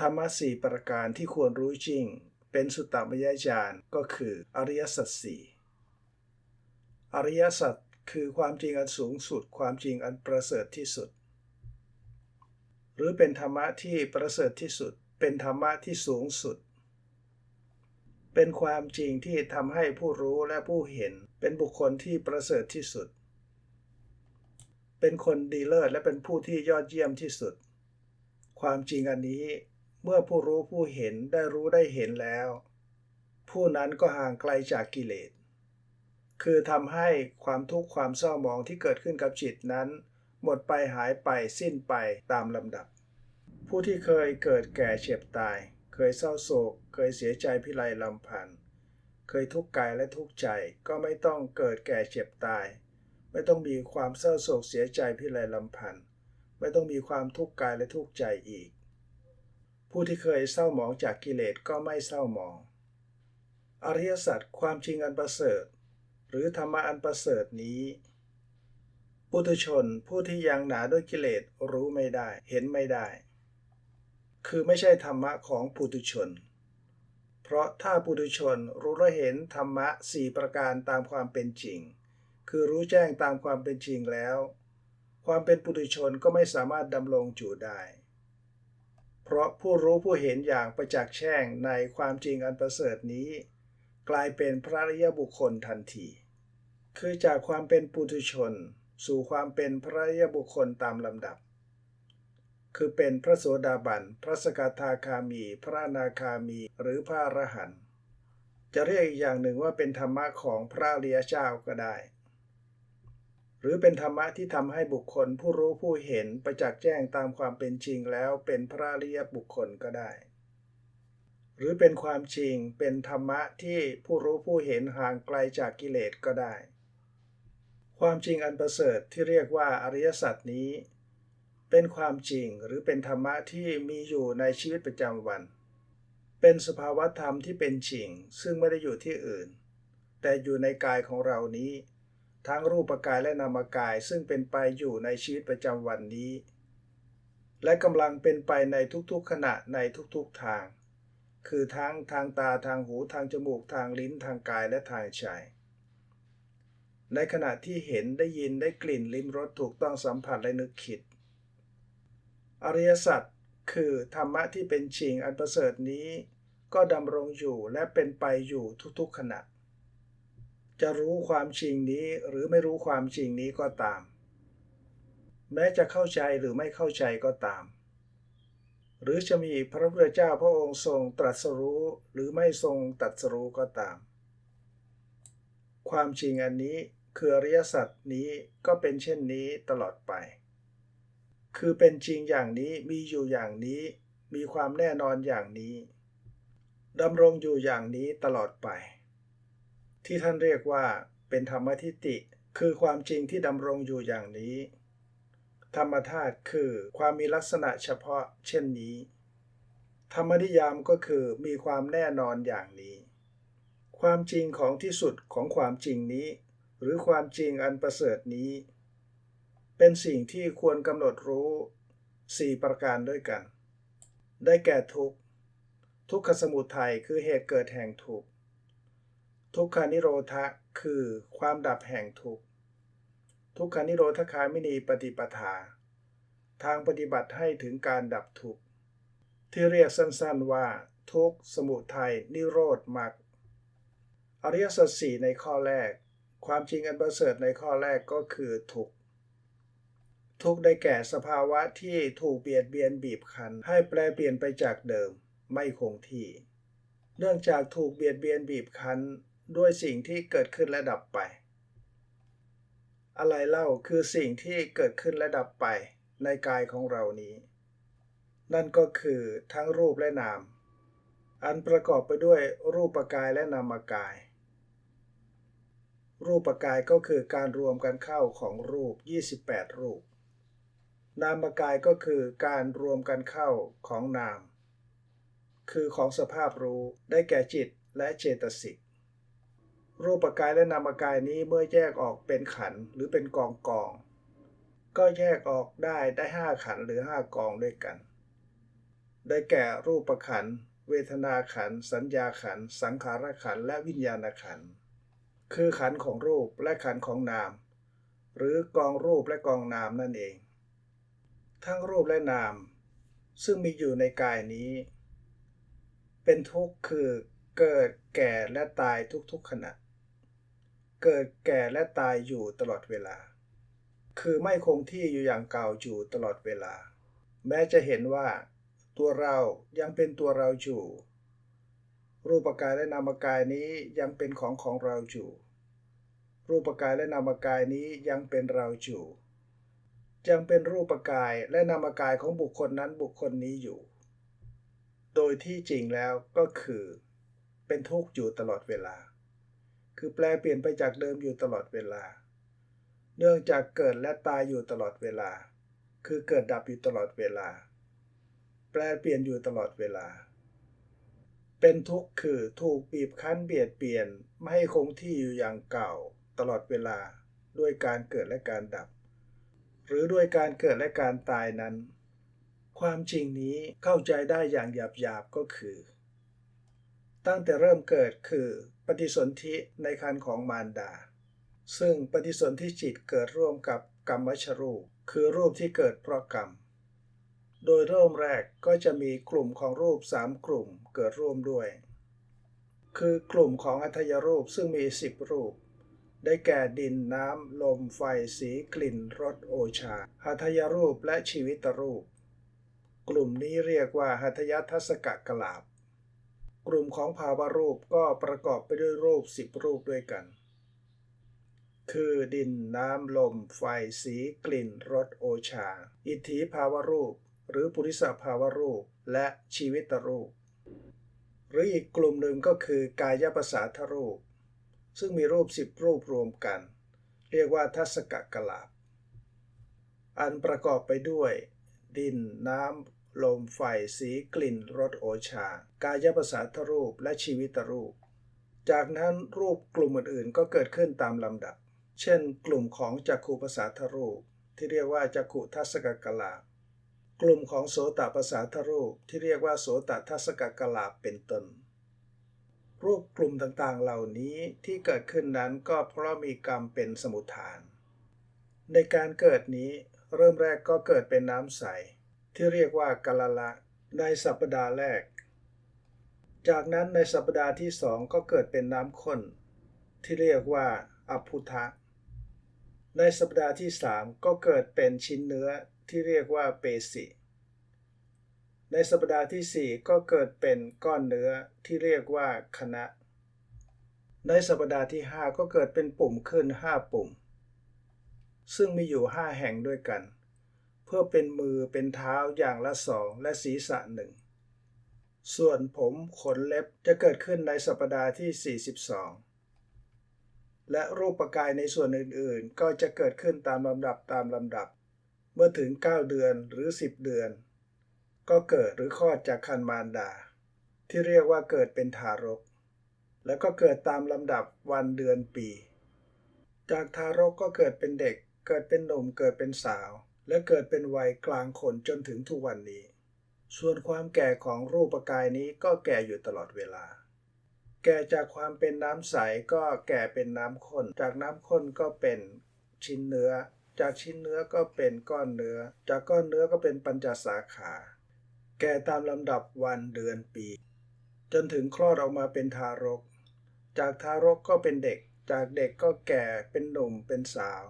ธรรมะสี่ประการที่ควรรู้จริง เป็นสุตตมยญาณก็คืออริยสัจสี่อริยสัจคือความจริงอันสูงสุด ความจริงอันประเสริฐที่สุด หรือเป็นธรรมะที่ประเสริฐที่สุด เป็นธรรมะที่สูงสุด เป็นความจริงที่ทำให้ผู้รู้และผู้เห็น เป็นบุคคลที่ประเสริฐที่สุด เป็นคนดีเลิศและเป็นผู้ที่ยอดเยี่ยมที่สุด ความจริงอันนี้ เมื่อผู้รู้ผู้เห็นได้รู้ได้เห็นแล้ว ผู้นั้นก็ห่างไกลจากกิเลส คือทำให้ความทุกข์ความเศร้าหมองที่เกิดขึ้นกับจิตนั้น หมดไปหายไปสิ้นไปตามลำดับ ผู้ที่เคยเกิดแก่เจ็บตาย เคยเศร้าโศก เคยเสียใจพิไรลำพันธ์เคยทุกข์กายและทุกข์ใจก็ไม่ต้องเกิดแก่เจ็บตาย ไม่ต้องมีความเศร้าโศกเสียใจพิไรลำพันธ์ไม่ต้องมีความทุกข์กายและทุกข์ใจอีก ผู้ที่เคยเศร้าหมองจากกิเลสก็ไม่เศร้าหมอง อริยสัจความจริงอันประเสริฐ หรือธรรมะอันประเสริฐนี้ ปุถุชนผู้ที่ยังหนาด้วยกิเลสรู้ไม่ได้เห็นไม่ได้ คือไม่ใช่ธรรมะของปุถุชน เพราะถ้าปุถุชนรู้และเห็นธรรมะสี่ประการตามความเป็นจริง คือรู้แจ้งตามความเป็นจริงแล้ว ความเป็นปุถุชนก็ไม่สามารถดำรงอยู่ได้ เพราะผู้รู้ผู้เห็นอย่างประจักษ์แช่งในความจริงอันประเสริฐนี้ กลายเป็นพระริยบุคคลทันที คือจากความเป็นปุถุชน สู่ความเป็นพระริยบุคคลตามลำดับ คือเป็นพระโสดาบัน พระสกทาคามี พระนาคามีหรือพระอรหันต์จะเรียกอีกอย่างหนึ่งว่าเป็นธรรมะของพระริยเจ้าก็ได้ หรือเป็นธรรมะที่ทำให้บุคคลผู้รู้ผู้เห็นประจักษ์แจ้งตามความเป็นจริงแล้วเป็นพระอริยบุคคลก็ได้ หรือเป็นความจริงเป็นธรรมะที่ผู้รู้ผู้เห็นห่างไกลจากกิเลสก็ได้ ความจริงอันประเสริฐที่เรียกว่าอริยสัจนี้ เป็นความจริงหรือเป็นธรรมะที่มีอยู่ในชีวิตประจำวัน เป็นสภาวธรรมที่เป็นจริงซึ่งไม่ได้อยู่ที่อื่น แต่อยู่ในกายของเรานี้ ทั้งรูปกายและนามกายซึ่งเป็นไปอยู่ในชีวิตประจำวันนี้ และกำลังเป็นไปในทุกๆขณะในทุกๆทาง คือทั้งทางตาทางหูทางจมูกทางลิ้นทางกายและทางใจในขณะที่เห็นได้ยินได้กลิ่นลิ้มรสถูกต้องสัมผัสและนึกคิด อริยสัจคือธรรมะที่เป็นจริงอันประเสริฐนี้ ก็ดำรงอยู่และเป็นไปอยู่ทุกๆขณะ จะรู้ความจริงนี้หรือไม่รู้ความจริงนี้ก็ตาม แม้จะเข้าใจหรือไม่เข้าใจก็ตาม หรือจะมีพระพุทธเจ้าพระองค์ทรงตรัสรู้หรือไม่ทรงตรัสรู้ก็ตาม ความจริงอันนี้คืออริยสัจนี้ก็เป็นเช่นนี้ตลอดไป คือเป็นจริงอย่างนี้มีอยู่อย่างนี้ มีความแน่นอนอย่างนี้ดำรงอยู่อย่างนี้ตลอดไป ที่ท่านเรียกว่าเป็นธรรมทิฏฐิคือความจริงที่ดำรงอยู่อย่างนี้ ธรรมธาตุคือความมีลักษณะเฉพาะเช่นนี้ ธรรมนิยามก็คือมีความแน่นอนอย่างนี้ ความจริงของที่สุดของความจริงนี้ หรือความจริงอันประเสริฐนี้ เป็นสิ่งที่ควรกำหนดรู้สี่ประการด้วยกัน ได้แก่ทุกทุกขสมุทัยคือเหตุเกิดแห่งทุกข์ ทุกขานิโรธะคือความดับแห่งทุกข์ทุกขานิโรธคามินีปฏิปทา ทางปฏิบัติให้ถึงการดับทุกข์ที่เรียกสั้นๆว่า ทุกข์สมุทัยนิโรธมรรคอริยสัจสี่ในข้อแรก ความจริงอันประเสริฐในข้อแรกก็คือทุกข์ทุกได้แก่สภาวะที่ถูกเบียดเบียนบีบคั้นให้แปลเปลี่ยนไปจากเดิมไม่คงที่ เนื่องจากถูกเบียดเบียนบีบคั้น ด้วยสิ่งที่เกิดขึ้นและดับไป อะไรเล่าคือสิ่งที่เกิดขึ้นและดับไปในกายของเรานี้ นั่นก็คือทั้งรูปและนาม อันประกอบไปด้วยรูปกายและนามกาย รูปกายก็คือการรวมกันเข้าของรูป 28 รูป นามกายก็คือการรวมกันเข้าของนาม คือของสภาพรู้ได้แก่จิตและเจตสิก รูปกายและนามกายนี้เมื่อแยกออกเป็นขันหรือเป็นกองกอง ก็แยกออกได้ได้ห้าขันหรือห้ากองด้วยกัน ได้แก่รูปขัน เวทนาขัน สัญญาขัน สังขารขัน และวิญญาณขัน คือขันของรูปและขันของนาม หรือกองรูปและกองนามนั่นเอง ทั้งรูปและนาม ซึ่งมีอยู่ในกายนี้ เป็นทุกข์คือเกิดแก่และตายทุกๆขณะ เกิดแก่และตายอยู่ตลอดเวลา คือไม่คงที่อยู่อย่างเก่าอยู่ตลอดเวลา แม้จะเห็นว่า ตัวเรายังเป็นตัวเราอยู่ รูปกายและนามกายนี้ยังเป็นของของเราอยู่ รูปกายและนามกายนี้ยังเป็นเราอยู่ ยังเป็นรูปกายและนามกายของบุคคลนั้นบุคคลนี้อยู่ โดยที่จริงแล้วก็คือ เป็นทุกข์อยู่ตลอดเวลา คือแปลเปลี่ยนไปจากเดิมอยู่ตลอดเวลา เนื่องจากเกิดและตายอยู่ตลอดเวลา คือเกิดดับอยู่ตลอดเวลา แปลเปลี่ยนอยู่ตลอดเวลา เป็นทุกข์คือถูกบีบคั้นเบียดเปลี่ยนไม่ให้คงที่อยู่อย่างเก่าตลอดเวลาด้วยการเกิดและการดับ หรือด้วยการเกิดและการตายนั้น ความจริงนี้เข้าใจได้อย่างหยาบๆก็คือ ตั้งแต่เริ่มเกิดคือปฏิสนธิในคันของมารดา ซึ่งปฏิสนธิจิตเกิดร่วมกับกรรมวชรูป คือรูปที่เกิดเพราะกรรม โดยเริ่มแรกก็จะมีกลุ่มของรูปสามกลุ่มเกิดร่วมด้วย คือกลุ่มของอัทยรูปซึ่งมีสิบรูป ได้แก่ดินน้ำ ลม ไฟ สีกลิ่น รส โอชา หัตถยรูปและชีวิตรูป กลุ่มนี้เรียกว่าหัตถยทัศกะกลาบ กลุ่มของภาวะรูปก็ประกอบไปด้วยรูปสิบรูปด้วยกัน คือดินน้ำลม ไฟสีกลิ่นรสโอชา อิทธิภาวะรูป หรือปุริสภาวะรูป และชีวิตรูป หรืออีกกลุ่มหนึ่งก็คือกายประสาทรูป ซึ่งมีรูปสิบรูปรวมกัน เรียกว่าทัศกะกลาบ อันประกอบไปด้วย ดินน้ำ ลมไฟสีกลิ่นรสโอชา กายประสาทรูปและชีวิตรูป จากนั้นรูปกลุ่มอื่นๆ ก็เกิดขึ้นตามลำดับ เช่น กลุ่มของจักขุประสาทรูป ที่เรียกว่าจักขุทัศกกลาบกลุ่มของโสตประสาทรูปที่เรียกว่าโสตทัศกกลาบเป็นต้นรูปกลุ่มต่างๆ เหล่านี้ที่เกิดขึ้นนั้นก็เพราะมีกรรมเป็นสมุทฐาน ในการเกิดนี้เริ่มแรกก็เกิดเป็นน้ำใส ที่เรียกว่ากาลละ ในสัปดาห์แรก จากนั้นในสัปดาห์ที่สองก็เกิดเป็นน้ำข้น ที่เรียกว่าอภุทะในสัปดาห์ที่สามก็เกิดเป็นชิ้นเนื้อที่เรียกว่าเปสิในสัปดาห์ที่สี่ก็เกิดเป็นก้อนเนื้อที่เรียกว่าคณะ ในสัปดาห์ที่ห้าก็เกิดเป็นปุ่มขึ้นห้าปุ่ม ซึ่งมีอยู่ห้าแห่งด้วยกัน เพื่อเป็นมือเป็นเท้าอย่างละสองและศีรษะหนึ่ง ส่วนผมขนเล็บจะเกิดขึ้นในสัปดาห์ที่ 42 และรูปกายในส่วนอื่นๆ ก็จะเกิดขึ้นตามลำดับตามลำดับ เมื่อถึง 9 เดือนหรือ 10 เดือน ก็เกิดหรือคลอดจากคันมารดา ที่เรียกว่าเกิดเป็นทารก แล้วก็เกิดตามลำดับวันเดือนปี จากทารกก็เกิดเป็นเด็ก เกิดเป็นหนุ่มเกิดเป็นสาว และเกิดเป็นวัยกลางคนจนถึงทุกวันนี้ ส่วนความแก่ของรูปกายนี้ก็แก่อยู่ตลอดเวลา แก่จากความเป็นน้ำใสก็แก่เป็นน้ำข้น จากน้ำข้นก็เป็นชิ้นเนื้อ จากชิ้นเนื้อก็เป็นก้อนเนื้อ จากก้อนเนื้อก็เป็นปัญจสาขา แก่ตามลำดับวันเดือนปี จนถึงคลอดออกมาเป็นทารก จากทารกก็เป็นเด็ก จากเด็กก็แก่เป็นหนุ่มเป็นสาว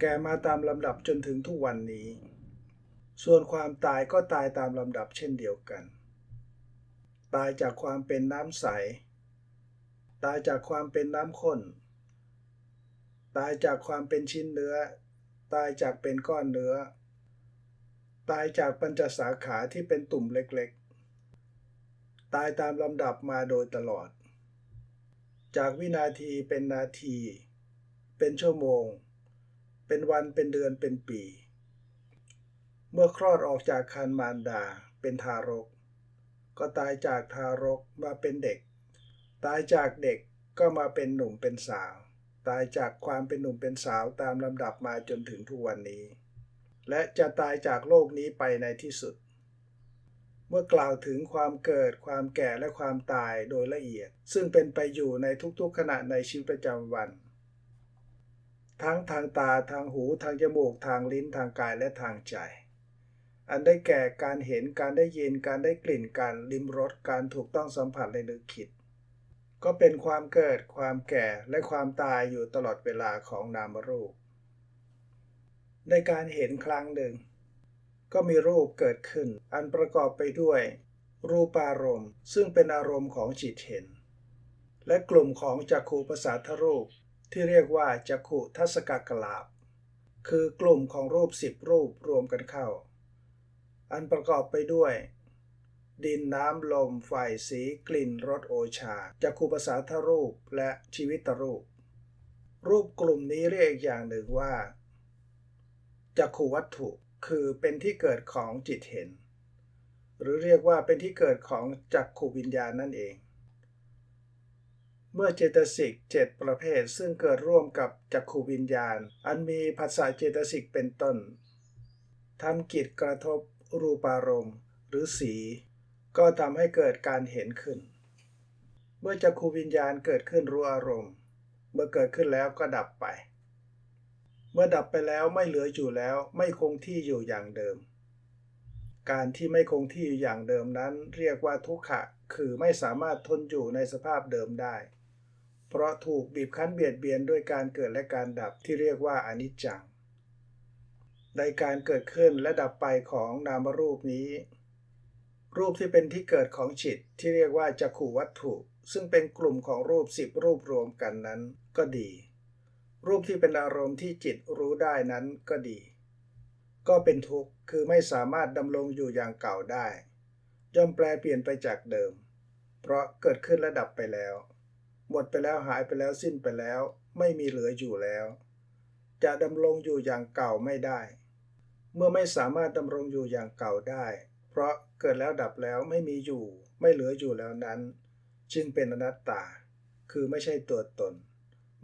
แก่มาตามลำดับจนถึงทุกวันนี้ ส่วนความตายก็ตายตามลำดับเช่นเดียวกัน ตายจากความเป็นน้ำใส ตายจากความเป็นน้ำข้น ตายจากความเป็นชิ้นเนื้อ ตายจากเป็นก้อนเนื้อ ตายจากปัญจสาขาที่เป็นตุ่มเล็กๆ ตายตามลำดับมาโดยตลอด จากวินาทีเป็นนาที เป็นชั่วโมง เป็นวันเป็นเดือนเป็นปี เมื่อคลอดออกจากคันมารดาเป็นทารก ก็ตายจากทารกมาเป็นเด็ก ตายจากเด็กก็มาเป็นหนุ่มเป็นสาว ตายจากความเป็นหนุ่มเป็นสาวตามลำดับมาจนถึงทุกวันนี้ และจะตายจากโลกนี้ไปในที่สุด เมื่อกล่าวถึงความเกิดความแก่และความตายโดยละเอียด ซึ่งเป็นไปอยู่ในทุกๆขณะในชีวิตประจำวัน ทั้งทางตาทางหูทางจมูกทางลิ้นทางกายและทางใจ อันได้แก่การเห็นการได้ยินการได้กลิ่นการลิ้มรสการถูกต้องสัมผัสและนึกคิด ก็เป็นความเกิดความแก่และความตายอยู่ตลอดเวลาของนามรูป ในการเห็นครั้งหนึ่ง ก็มีรูปเกิดขึ้น อันประกอบไปด้วย รูปารมณ์ ซึ่งเป็นอารมณ์ของจิตเห็น และกลุ่มของจักขุประสาทรูป ที่เรียกว่าจักขุทัศกกลาบ คือกลุ่มของรูปสิบรูปรวมกันเข้า อันประกอบไปด้วย ดินน้ำลมไฟสีกลิ่นรสโอชาจักขุประสาทรูปและชีวิตรูป รูปกลุ่มนี้เรียกอย่างหนึ่งว่าจักขุวัตถุคือเป็นที่เกิดของจิตเห็น หรือเรียกว่าเป็นที่เกิดของจักขุวิญญาณนั่นเอง เมื่อเจตสิกเจ็ดประเภทซึ่งเกิดร่วมกับจักขุวิญญาณ อันมีภาษาเจตสิกเป็นต้นทำกิจกระทบรูปารมณ์ หรือสี ก็ทำให้เกิดการเห็นขึ้น เมื่อจักขุวิญญาณเกิดขึ้นรู้อารมณ์ เมื่อเกิดขึ้นแล้วก็ดับไป เมื่อดับไปแล้วไม่เหลืออยู่แล้วไม่คงที่อยู่อย่างเดิม การที่ไม่คงที่อยู่อย่างเดิมนั้น เรียกว่าทุกขะคือไม่สามารถทนอยู่ในสภาพเดิมได้ เพราะถูกบีบคั้นเบียดเบียนด้วยการเกิดและการดับที่เรียกว่าอนิจจัง ในการเกิดขึ้นและดับไปของนามรูปนี้ รูปที่เป็นที่เกิดของจิตที่เรียกว่าจักขูวัตถุ ซึ่งเป็นกลุ่มของรูปสิบรูปรวมกันนั้นก็ดี รูปที่เป็นอารมณ์ที่จิตรู้ได้นั้นก็ดี ก็เป็นทุกข์คือไม่สามารถดำรงอยู่อย่างเก่าได้ย่อมแปลเปลี่ยนไปจากเดิม เพราะเกิดขึ้นและดับไปแล้ว หมดไปแล้วหายไปแล้วสิ้นไปแล้ว ไม่มีเหลืออยู่แล้ว จะดำรงอยู่อย่างเก่าไม่ได้ เมื่อไม่สามารถดำรงอยู่อย่างเก่าได้ เพราะเกิดแล้วดับแล้วไม่มีอยู่ ไม่เหลืออยู่แล้วนั้น จึงเป็นอนัตตา คือไม่ใช่ตัวตน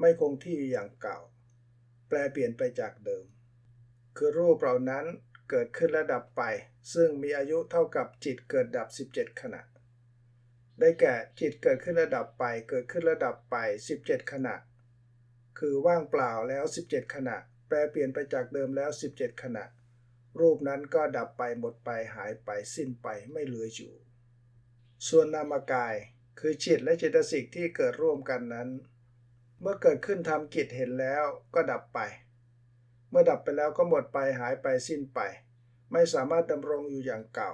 ไม่คงที่อย่างเก่า แปลเปลี่ยนไปจากเดิม คือรูปเหล่านั้นเกิดขึ้นและดับไป ซึ่งมีอายุเท่ากับจิตเกิดดับ 17 ขณะ ได้แก่จิตเกิดขึ้นและดับไป เกิดขึ้นและดับไป 17 ขณะ คือว่างเปล่าแล้ว 17 ขณะ แปลเปลี่ยนไปจากเดิมแล้ว 17 ขณะ รูปนั้นก็ดับไปหมดไปหายไปสิ้นไปไม่เหลืออยู่ ส่วนนามกาย คือจิตและเจตสิกที่เกิดร่วมกันนั้น เมื่อเกิดขึ้นทำกิจเห็นแล้วก็ดับไป เมื่อดับไปแล้วก็หมดไปหายไปสิ้นไป ไม่สามารถดำรงอยู่อย่างเก่า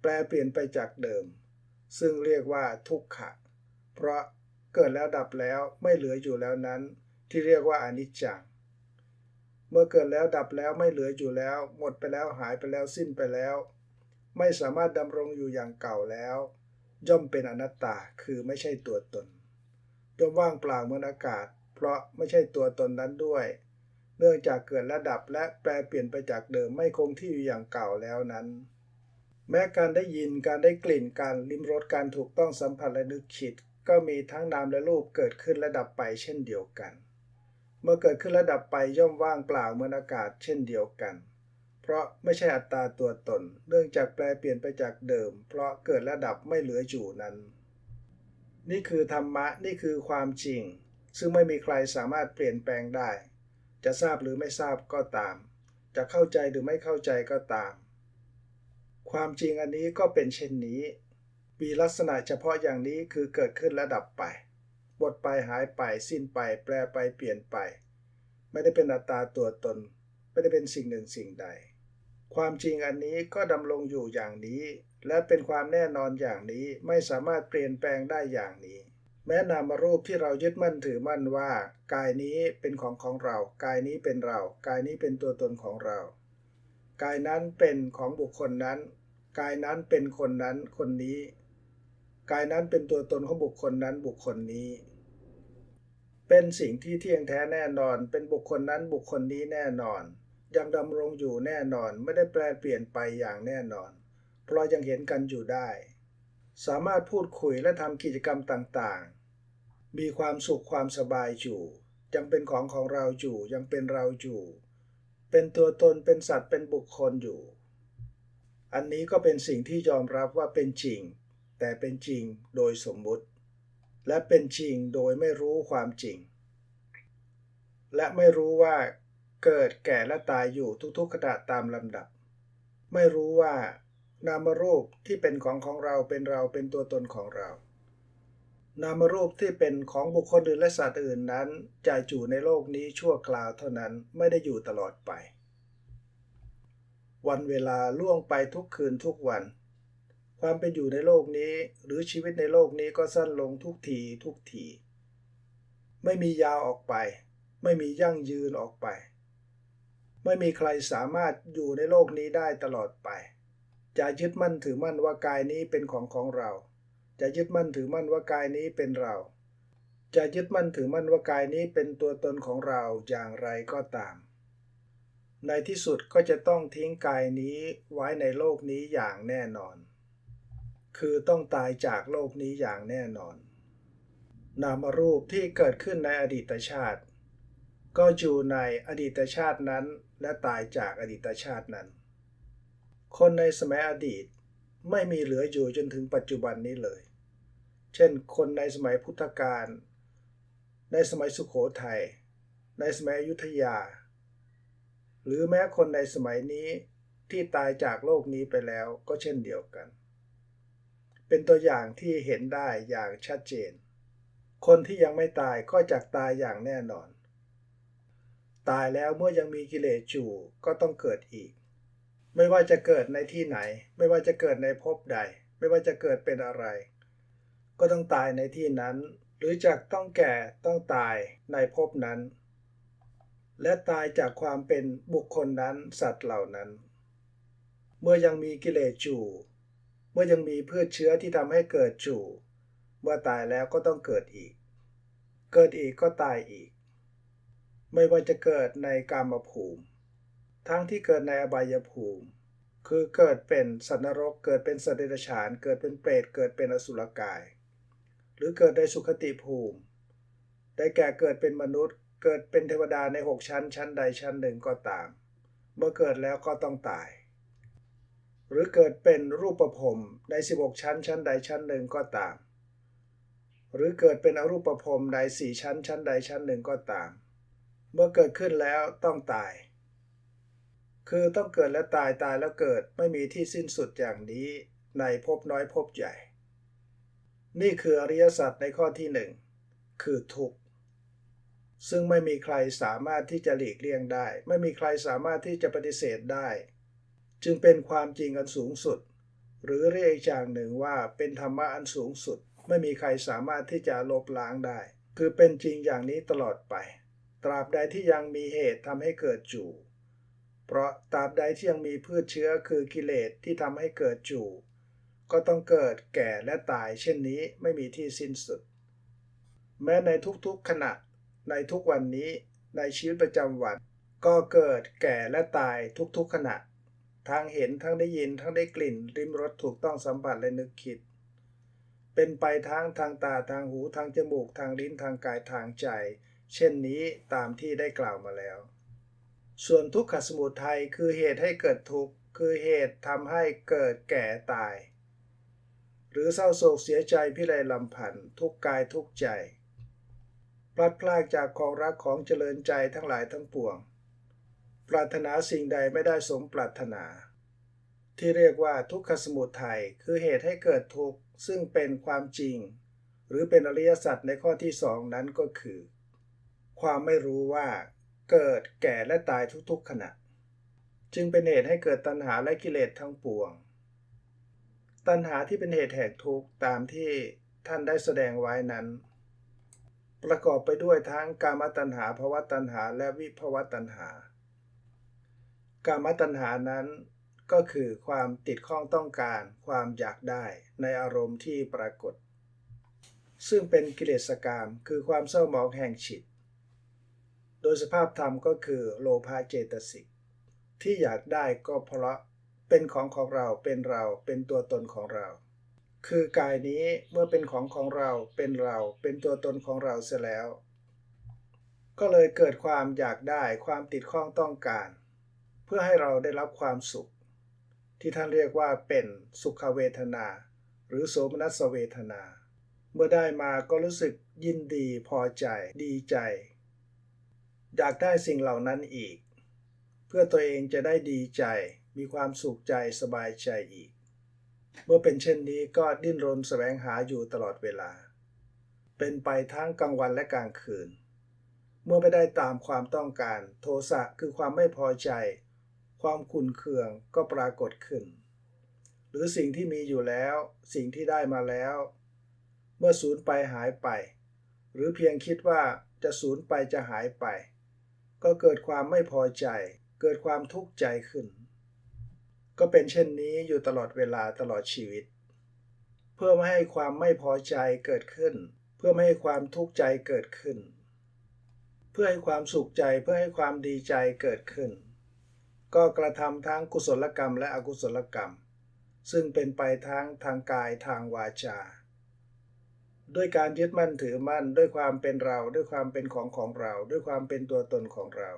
แปลเปลี่ยนไปจากเดิม ซึ่งเรียกว่าทุกขะ เพราะเกิดแล้วดับแล้วไม่เหลืออยู่แล้วนั้น ที่เรียกว่าอนิจจัง เมื่อเกิดแล้วดับแล้วไม่เหลืออยู่แล้ว หมดไปแล้วหายไปแล้วสิ้นไปแล้ว ไม่สามารถดำรงอยู่อย่างเก่าแล้ว ย่อมเป็นอนัตตาคือไม่ใช่ตัวตนย่อมว่างเปล่าเหมือนอากาศ เพราะไม่ใช่ตัวตนนั้นด้วย เนื่องจากเกิดและดับและแปลเปลี่ยนไปจากเดิมไม่คงที่อยู่อย่างเก่าแล้วนั้น แม้การได้ยินการได้กลิ่นการลิ้มรสการถูกต้องสัมผัสและนึกคิด ก็มีทั้งนามและรูปเกิดขึ้นและดับไปเช่นเดียวกัน เมื่อเกิดขึ้นและดับไปย่อมว่างเปล่าเหมือนอากาศเช่นเดียวกัน เพราะไม่ใช่อัตตาตัวตน เนื่องจากแปลเปลี่ยนไปจากเดิม เพราะเกิดและดับไม่เหลืออยู่นั้น นี่คือธรรมะนี่คือความจริง ซึ่งไม่มีใครสามารถเปลี่ยนแปลงได้ จะทราบหรือไม่ทราบก็ตาม จะเข้าใจหรือไม่เข้าใจก็ตาม ความจริงอันนี้ก็เป็นเช่นนี้ มีลักษณะเฉพาะอย่างนี้คือเกิดขึ้นและดับไป หมดไปหายไป สิ้นไป แปลไปเปลี่ยนไป ไม่ได้เป็นอัตตาตัวตน ไม่ได้เป็นสิ่งหนึ่งสิ่งใด ความจริงอันนี้ก็ดำรงอยู่อย่างนี้ และเป็นความแน่นอนอย่างนี้ไม่สามารถเปลี่ยนแปลงได้อย่างนี้ แม้นามรูปที่เรายึดมั่นถือมั่นว่า กายนี้เป็นของของเรา กายนี้เป็นเรา กายนี้เป็นตัวตนของเรา กายนั้นเป็นของบุคคลนั้น กายนั้นเป็นคนนั้นคนนี้ กายนั้นเป็นตัวตนของบุคคลนั้นบุคคลนี้ เป็นสิ่งที่เที่ยงแท้แน่นอน เป็นบุคคลนั้นบุคคลนี้แน่นอน ยังดำรงอยู่แน่นอน ไม่ได้แปลเปลี่ยนไปอย่างแน่นอน เพราะยังเห็นกันอยู่ได้ สามารถพูดคุยและทำกิจกรรมต่างๆ มีความสุขความสบายอยู่ ยังเป็นของของเราอยู่ ยังเป็นเราอยู่ เป็นตัวตนเป็นสัตว์เป็นบุคคลอยู่ อันนี้ก็เป็นสิ่งที่ยอมรับว่าเป็นจริง แต่เป็นจริงโดยสมมุติ และเป็นจริงโดยไม่รู้ความจริง และไม่รู้ว่าเกิดแก่และตายอยู่ทุกๆขณะตามลำดับ ไม่รู้ว่านามรูปที่เป็นของของเราเป็นเราเป็นตัวตนของเรา นามรูปที่เป็นของบุคคลอื่นและสัตว์อื่นนั้น จะอยู่ในโลกนี้ชั่วคราวเท่านั้นไม่ได้อยู่ตลอดไป วันเวลาล่วงไปทุกคืนทุกวัน ความเป็นอยู่ในโลกนี้หรือชีวิตในโลกนี้ก็สั้นลงทุกทีทุกที ไม่มียาวออกไป ไม่มียั่งยืนออกไป ไม่มีใครสามารถอยู่ในโลกนี้ได้ตลอดไป จะยึดมั่นถือมั่นว่ากายนี้เป็นของของเรา จะยึดมั่นถือมั่นว่ากายนี้เป็นเรา จะยึดมั่นถือมั่นว่ากายนี้เป็นตัวตนของเราอย่างไรก็ตาม ในที่สุดก็จะต้องทิ้งกายนี้ไว้ในโลกนี้อย่างแน่นอน คือต้องตายจากโลกนี้อย่างแน่นอน นามรูปที่เกิดขึ้นในอดีตชาติ ก็อยู่ในอดีตชาตินั้นและตายจากอดีตชาตินั้น คนในสมัยอดีต ไม่มีเหลืออยู่จนถึงปัจจุบันนี้เลย เช่น คนในสมัยพุทธกาล ในสมัยสุขโขทยัย ในสมัยอยุธยา หรือแม้คนในสมัยนี้ที่ตายจากโลกนี้ไปแล้วก็เช่นเดียวกัน เป็นตัวอย่างที่เห็นได้อย่างชัดเจน คนที่ยังไม่ตายก็จะตายอย่างแน่นอน ตายแล้วเมื่อยังมีกิเลสอยู่ก็ต้องเกิดอีก ไม่ว่าจะเกิดในที่ไหน ไม่ว่าจะเกิดในภพใด ไม่ว่าจะเกิดเป็นอะไร ก็ต้องตายในที่นั้น หรือจะต้องแก่ต้องตายในภพนั้น และตายจากความเป็นบุคคลนั้นสัตว์เหล่านั้น เมื่อยังมีกิเลสอยู่ เมื่อยังมีพืชเชื้อที่ทำให้เกิดอยู่ เมื่อตายแล้วก็ต้องเกิดอีก เกิดอีกก็ตายอีก ไม่ว่าจะเกิดในกามภูมิ ทั้งที่เกิดในอบายภูมิ คือเกิดเป็นสัตว์นรก เกิดเป็นสัตว์เดรัจฉาน เกิดเป็นเปรต เกิดเป็นอสุรกาย หรือเกิดในสุคติภูมิ ได้แก่เกิดเป็นมนุษย์ เกิดเป็นเทวดาในหกชั้น ชั้นใดชั้นหนึ่งก็ตาม เมื่อเกิดแล้วก็ต้องตาย หรือเกิดเป็นรูปภพรมใน 16 ชั้น ชั้นใดชั้นหนึ่งก็ตาม หรือเกิดเป็นอรูปภพรมในสี่ชั้น ชั้นใดชั้นหนึ่งก็ตาม เมื่อเกิดขึ้นแล้วต้องตาย คือต้องเกิดและตายตายแล้วเกิดไม่มีที่สิ้นสุดอย่างนี้ในภพน้อยภพใหญ่ นี่คืออริยสัจในข้อที่หนึ่งคือทุกข์ซึ่งไม่มีใครสามารถที่จะหลีกเลี่ยงได้ ไม่มีใครสามารถที่จะปฏิเสธได้ จึงเป็นความจริงอันสูงสุด หรือเรียกอีกอย่างหนึ่งว่าเป็นธรรมะอันสูงสุด ไม่มีใครสามารถที่จะลบล้างได้ คือเป็นจริงอย่างนี้ตลอดไป ตราบใดที่ยังมีเหตุทำให้เกิดจู่ เพราะตราบใดที่ยังมีพืชเชื้อคือกิเลสที่ทำให้เกิดจู่ ก็ต้องเกิดแก่และตายเช่นนี้ไม่มีที่สิ้นสุด แม้ในทุกๆขณะ ในทุกวันนี้ในชีวิตประจำวัน ก็เกิดแก่และตายทุกๆขณะทางเห็นทั้งได้ยินทั้งได้กลิ่น ริมรสถูกต้องสัมผัสและนึกคิด เป็นไปทั้งทางตาทางหูทางจมูกทางลิ้นทางกายทางใจ เช่นนี้ตามที่ได้กล่าวมาแล้ว ส่วนทุกขสมุทัยคือเหตุให้เกิดทุกข์คือเหตุทำให้เกิดแก่ตาย หรือเศร้าโศกเสียใจพิไรลำพันธ์ทุกกายทุกใจพลัดพรากจากของรักของเจริญใจทั้งหลายทั้งปวง ปรารถนาสิ่งใดไม่ได้สมปรารถนา ที่เรียกว่าทุกขสมุทัยคือเหตุให้เกิดทุกข์ซึ่งเป็นความจริง หรือเป็นอริยสัจในข้อที่สองนั้นก็คือ ความไม่รู้ว่า เกิดแก่และตายทุกๆขณะ จึงเป็นเหตุให้เกิดตัณหาและกิเลสทั้งปวง ตัณหาที่เป็นเหตุแห่งทุกข์ตามที่ท่านได้แสดงไว้นั้น ประกอบไปด้วยทั้งกามตัณหาภวตัณหาและวิภวตัณหา กามตัณหานั้นก็คือความติดข้องต้องการความอยากได้ในอารมณ์ที่ปรากฏ ซึ่งเป็นกิเลสกรรมคือความเศร้าหมองแห่งจิต ดยสภาพธรรมก็คือโลภะเจตสิกที่อยากได้ก็เพราะเป็นของของเราเป็นเราเป็นตัวตนของเรา คือกายนี้เมื่อเป็นของของเราเป็นเราเป็นตัวตนของเราเสียแล้ว ก็เลยเกิดความอยากได้ความติดข้องต้องการ เพื่อให้เราได้รับความสุข ที่ท่านเรียกว่าเป็นสุขเวทนา หรือโสมนัสเวทนา เมื่อได้มาก็รู้สึกยินดีพอใจดีใจ อยากได้สิ่งเหล่านั้นอีก เพื่อตัวเองจะได้ดีใจ มีความสุขใจสบายใจอีก เมื่อเป็นเช่นนี้ก็ดิ้นรนแสวงหาอยู่ตลอดเวลา เป็นไปทั้งกลางวันและกลางคืน เมื่อไม่ได้ตามความต้องการ โทสะคือความไม่พอใจ ความขุนเคืองก็ปรากฏขึ้น หรือสิ่งที่มีอยู่แล้ว สิ่งที่ได้มาแล้ว เมื่อสูญไปหายไป หรือเพียงคิดว่าจะสูญไปจะหายไป ก็เกิดความไม่พอใจ เกิดความทุกข์ใจขึ้น ก็เป็นเช่นนี้อยู่ตลอดเวลาตลอดชีวิต เพื่อไม่ให้ความไม่พอใจเกิดขึ้น เพื่อไม่ให้ความทุกข์ใจเกิดขึ้น เพื่อให้ความสุขใจเพื่อให้ความดีใจเกิดขึ้น ก็กระทำทั้งกุศลกรรมและอกุศลกรรม ซึ่งเป็นไปทั้งทางกายทางวาจา ด้วยการยึดมั่นถือมั่น ด้วยความเป็นเรา ด้วยความเป็นของของเรา ด้วยความเป็นตัวตนของเรา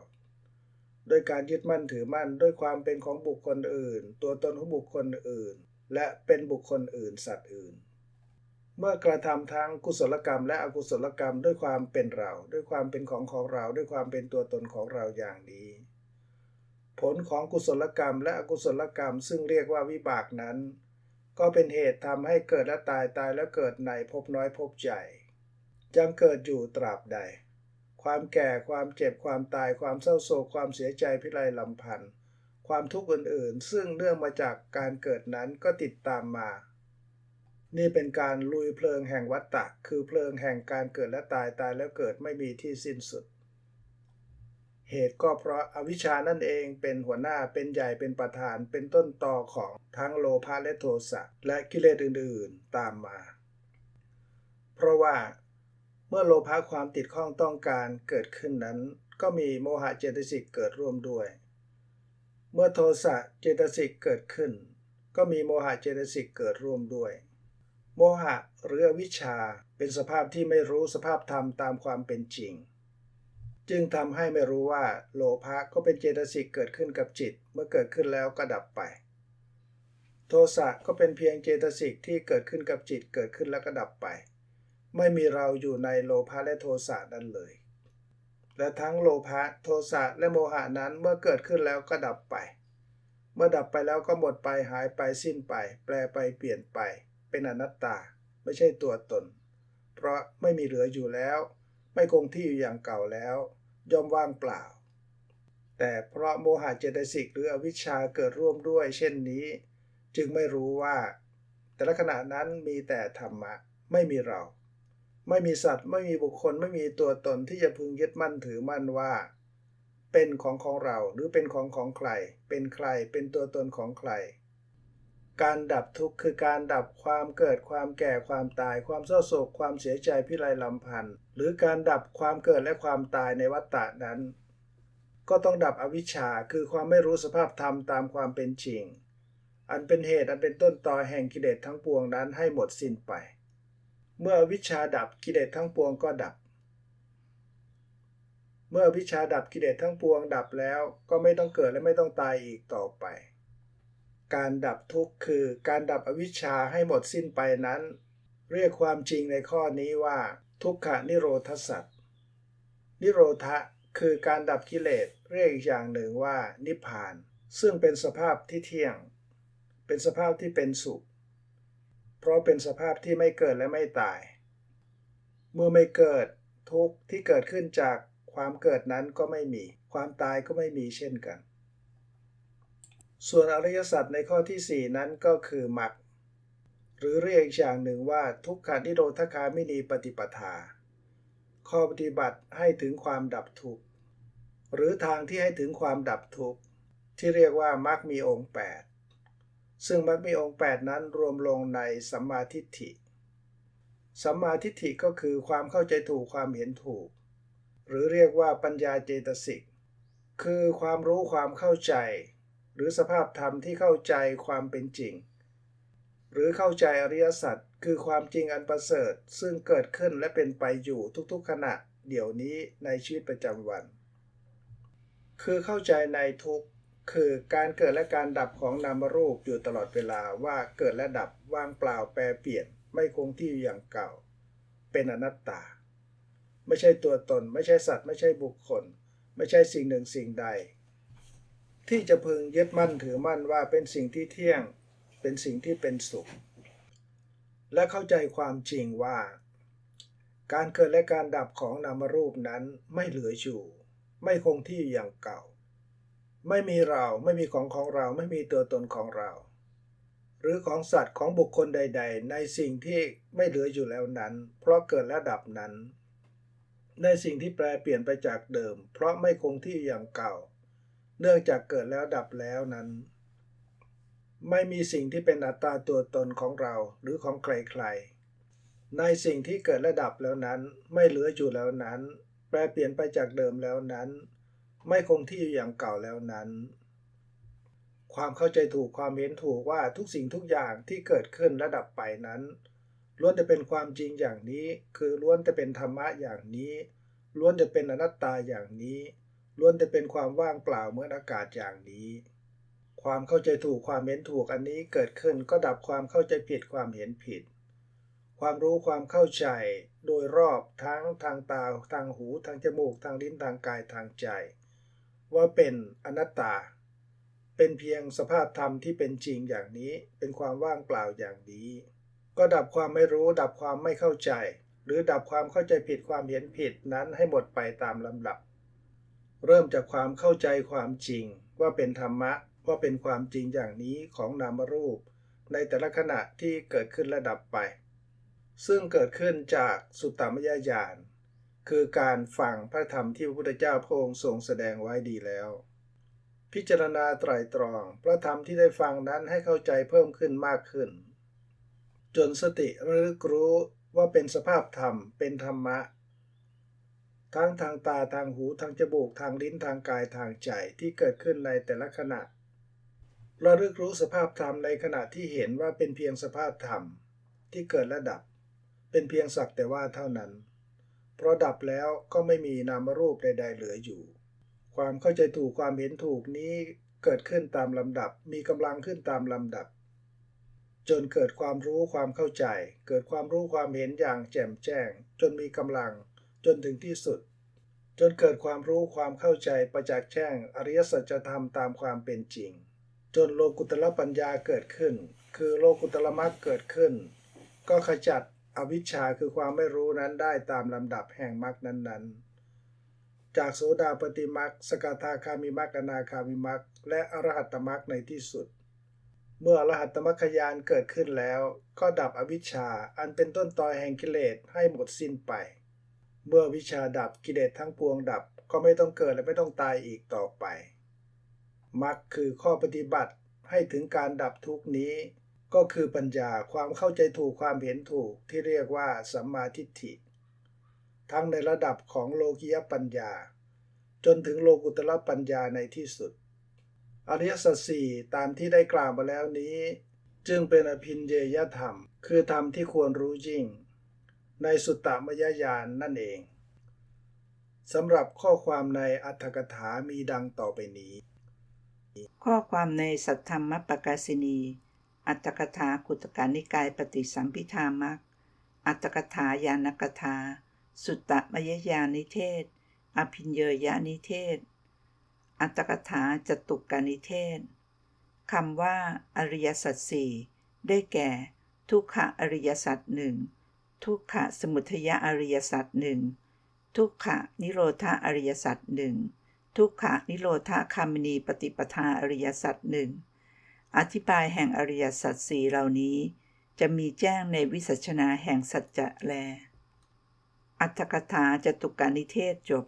ด้วยการยึดมั่นถือมั่น ด้วยความเป็นของบุคคลอื่น ตัวตนของบุคคลอื่น และเป็นบุคคลอื่น สัตว์อื่น เมื่อกระทำทั้งกุศลกรรม และอกุศลกรรมด้วยความเป็นเรา ด้วยความเป็นของของเรา ด้วยความเป็นตัวตนของเราอย่างนี้ ผลของกุศลกรรมและอกุศลกรรมซึ่งเรียกว่าวิบากนั้น ก็เป็นเหตุทำให้เกิดและตายตายแล้วเกิดในภพน้อยภพใหญ่ยังเกิดอยู่ตราบใด ความแก่ความเจ็บความตายความเศร้าโศกความเสียใจพิไรลำพันธ์ความทุกข์อื่นๆ ซึ่งเนื่องมาจากการเกิดนั้นก็ติดตามมา นี่เป็นการลุยเพลิงแห่งวัฏฏะคือเพลิงแห่งการเกิดและตายตายแล้วเกิดไม่มีที่สิ้นสุด เหตุก็เพราะอวิชชานั่นเองเป็นหัวหน้าเป็นใหญ่เป็นประธาน เป็นต้นตอของทั้งโลภะและโทสะและกิเลสอื่นๆตามมา เพราะว่าเมื่อโลภะความติดข้องต้องการเกิดขึ้นนั้น ก็มีโมหะเจตสิกเกิดร่วมด้วย เมื่อโทสะเจตสิกเกิดขึ้น ก็มีโมหะเจตสิกเกิดร่วมด้วย โมหะหรืออวิชชาเป็นสภาพที่ไม่รู้สภาพธรรมตามความเป็นจริง จึงทำให้ไม่รู้ว่าโลภะก็เป็นเจตสิกเกิดขึ้นกับจิต เมื่อเกิดขึ้นแล้วก็ดับไป โทสะก็เป็นเพียงเจตสิกที่เกิดขึ้นกับจิตเกิดขึ้นแล้วก็ดับไป ไม่มีเราอยู่ในโลภะและโทสะนั้นเลย และทั้งโลภะโทสะและโมหะนั้นเมื่อเกิดขึ้นแล้วก็ดับไป เมื่อดับไปแล้วก็หมดไปหายไปสิ้นไป แปลไปเปลี่ยนไป เป็นอนัตตา ไม่ใช่ตัวตน เพราะไม่มีเหลืออยู่แล้ว ไม่คงที่อยู่อย่างเก่าแล้ว ย่อมว่างเปล่า แต่เพราะโมหะเจตสิกหรืออวิชชาเกิดร่วมด้วย เช่นนี้ จึงไม่รู้ว่า แต่ละขณะนั้นมีแต่ธรรมะ ไม่มีเรา ไม่มีสัตว์ ไม่มีบุคคล ไม่มีตัวตนที่จะพึงยึดมั่นถือมั่นว่า เป็นของของเราหรือเป็นของของใคร เป็นใคร เป็นตัวตนของใครการดับทุกข์คือการดับความเกิดความแก่ความตาย ความเศร้าโศกความเสียใจพิไรลำพันธ์ หรือการดับความเกิดและความตายในวัฏฏะนั้น ก็ต้องดับอวิชชาคือความไม่รู้สภาพธรรมตามความเป็นจริง อันเป็นเหตุอันเป็นต้นตอแห่งกิเลสทั้งปวงนั้นให้หมดสิ้นไป เมื่อวิชาดับกิเลสทั้งปวงก็ดับ เมื่อวิชาดับกิเลสทั้งปวงดับแล้วก็ไม่ต้องเกิดและไม่ต้องตายอีกต่อไป การดับทุกข์คือการดับอวิชชาให้หมดสิ้นไปนั้น เรียกความจริงในข้อนี้ว่า ทุกขนิโรธสัตว์นิโรธะคือการดับกิเลสเรียกอีกอย่างหนึ่งว่า นิพพาน ซึ่งเป็นสภาพที่เที่ยง เป็นสภาพที่เป็นสุข เพราะเป็นสภาพที่ไม่เกิดและไม่ตาย เมื่อไม่เกิดทุกข์ที่เกิดขึ้นจากความเกิดนั้นก็ไม่มี ความตายก็ไม่มีเช่นกัน ส่วนอริยสัจในข้อที่ 4 นั้นก็คือมรรค หรือเรียกอีกอย่างหนึ่งว่าทุกขานิโรธคามินีปฏิปทา ข้อปฏิบัติให้ถึงความดับทุกข์ หรือทางที่ให้ถึงความดับทุกข์ ที่เรียกว่ามรรคมีองค์ 8 ซึ่งมรรคมีองค์ 8 นั้นรวมลงในสัมมาทิฏฐิ สัมมาทิฏฐิก็คือความเข้าใจถูกความเห็นถูก หรือเรียกว่าปัญญาเจตสิก คือความรู้ความเข้าใจ หรือสภาพธรรมที่เข้าใจความเป็นจริง หรือเข้าใจอริยสัจคือความจริงอันประเสริฐ ซึ่งเกิดขึ้นและเป็นไปอยู่ทุกๆขณะเดี๋ยวนี้ในชีวิตประจำวัน คือเข้าใจในทุกคือการเกิดและการดับของนามรูปอยู่ตลอดเวลาว่าเกิดและดับว่างเปล่าแปรเปลี่ยน ไม่คงที่อย่างเก่า เป็นอนัตตา ไม่ใช่ตัวตน ไม่ใช่สัตว์ ไม่ใช่บุคคล ไม่ใช่สิ่งหนึ่งสิ่งใด ที่จะพึงยึดมั่นถือมั่นว่าเป็นสิ่งที่เที่ยง เป็นสิ่งที่เป็นสุข และเข้าใจความจริงว่า การเกิดและการดับของนามรูปนั้นไม่เหลืออยู่ ไม่คงที่อยู่อย่างเก่า ไม่มีเราไม่มีของของเราไม่มีตัวตนของเรา หรือของสัตว์ของบุคคลใด ๆ ในสิ่งที่ไม่เหลืออยู่แล้วนั้น เพราะเกิดและดับนั้น ในสิ่งที่แปลเปลี่ยนไปจากเดิม เพราะไม่คงที่อย่างเก่า เนื่องจากเกิดแล้วดับแล้วนั้น ไม่มีสิ่งที่เป็นอัตตาตัวตนของเราหรือของใครๆ ในสิ่งที่เกิดและดับแล้วนั้น ไม่เหลืออยู่แล้วนั้น แปลเปลี่ยนไปจากเดิมแล้วนั้น ไม่คงที่อยู่อย่างเก่าแล้วนั้น ความเข้าใจถูกความเห็นถูกว่าทุกสิ่งทุกอย่างที่เกิดขึ้นและดับไปนั้นล้วนจะเป็นความจริงอย่างนี้ คือล้วนจะเป็นธรรมะอย่างนี้ ล้วนจะเป็นอนัตตาอย่างนี้ ล้วนจะเป็นความว่างเปล่าเหมือนอากาศอย่างนี้ ความเข้าใจถูกความเห็นถูกอันนี้เกิดขึ้นก็ดับความเข้าใจผิดความเห็นผิด ความรู้ความเข้าใจโดยรอบทั้งทางตาทางหูทางจมูกทางลิ้นทางกายทางใจ ว่าเป็นอนัตตา เป็นเพียงสภาพธรรมที่เป็นจริงอย่างนี้เป็นความว่างเปล่าอย่างนี้ ก็ดับความไม่รู้ดับความไม่เข้าใจ หรือดับความเข้าใจผิดความเห็นผิดนั้นให้หมดไปตามลำดับ เริ่มจากความเข้าใจความจริงว่าเป็นธรรมะ ว่าเป็นความจริงอย่างนี้ของนามรูป ในแต่ละขณะที่เกิดขึ้นและดับไป ซึ่งเกิดขึ้นจากสุตตามยญาณคือการฟังพระธรรมที่พระพุทธเจ้าพระองค์ทรงแสดงไว้ดีแล้ว พิจารณาไตรตรอง พระธรรมที่ได้ฟังนั้นให้เข้าใจเพิ่มขึ้นมากขึ้น จนสติระลึกรู้ว่าเป็นสภาพธรรมเป็นธรรมะ ทั้งทางตาทางหูทางจมูกทางลิ้นทางกายทางใจที่เกิดขึ้นในแต่ละขณะ ระลึกรู้สภาพธรรมในขณะที่เห็นว่าเป็นเพียงสภาพธรรมที่เกิดและดับ เป็นเพียงสักแต่ว่าเท่านั้น เพราะดับแล้วก็ไม่มีนามรูปใด ๆ เหลืออยู่ ความเข้าใจถูกความเห็นถูกนี้เกิดขึ้นตามลำดับ มีกำลังขึ้นตามลำดับ จนเกิดความรู้ความเข้าใจ เกิดความรู้ความเห็นอย่างแจ่มแจ้ง จนมีกำลัง จนถึงที่สุด จนเกิดความรู้ความเข้าใจประจักษ์แจ้งอริยสัจธรรมตามความเป็นจริง จนโลกุตละปัญญาเกิดขึ้น คือโลกุตละมรรคเกิดขึ้น ก็ขจัดอวิชชาคือความไม่รู้นั้นได้ตามลำดับแห่งมรรคนั้นๆ จากโสดาปฏิมรรคสกทาคามิมรรคอนาคามิมรรคและอรหัตมรรคในที่สุด เมื่ออรหัตตมรรคยานเกิดขึ้นแล้ว ก็ดับอวิชชาอันเป็นต้นตอแห่งกิเลสให้หมดสิ้นไป เมื่อวิชาดับกิเลสทั้งปวงดับก็ไม่ต้องเกิดและไม่ต้องตายอีกต่อไป มรรคคือข้อปฏิบัติให้ถึงการดับทุกนี้ ก็คือปัญญาความเข้าใจถูกความเห็นถูกที่เรียกว่าสัมมาทิฏฐิ ทั้งในระดับของโลกิยปัญญา จนถึงโลกุตละปัญญาในที่สุด อริยสัจสี่ตามที่ได้กล่าวมาแล้วนี้ จึงเป็นอภินเยยธรรม คือธรรมที่ควรรู้ยิ่ง ในสุตตมยญาณนนั่นเองสำหรับข้อความในอัตถกถามีดังต่อไปนี้ ข้อความในสัทธรรมปกาสินี อัตถกถากุตการนิกายปฏิสัมพิธามักอัตถกถายานกถา สุตตมยญานิเทศ อภินเยยานิเทศ อัตถกถาจตุกกานิเทศคำว่า อริยสัจสี่ได้แก่ ทุกขะอริยสัจหนึ่งทุกขะสมุทยอริยสัจหนึ่งทุกขะนิโรธาอริยสัจหนึ่ง ทุกขะนิโรธาคามินีปฏิปทาอริยสัจหนึ่งอธิบายแห่งอริยสัจสี่เหล่านี้ จะมีแจ้งในวิสัชนาแห่งสัจจะแล อัตถกถาจตุกานิเทศจบ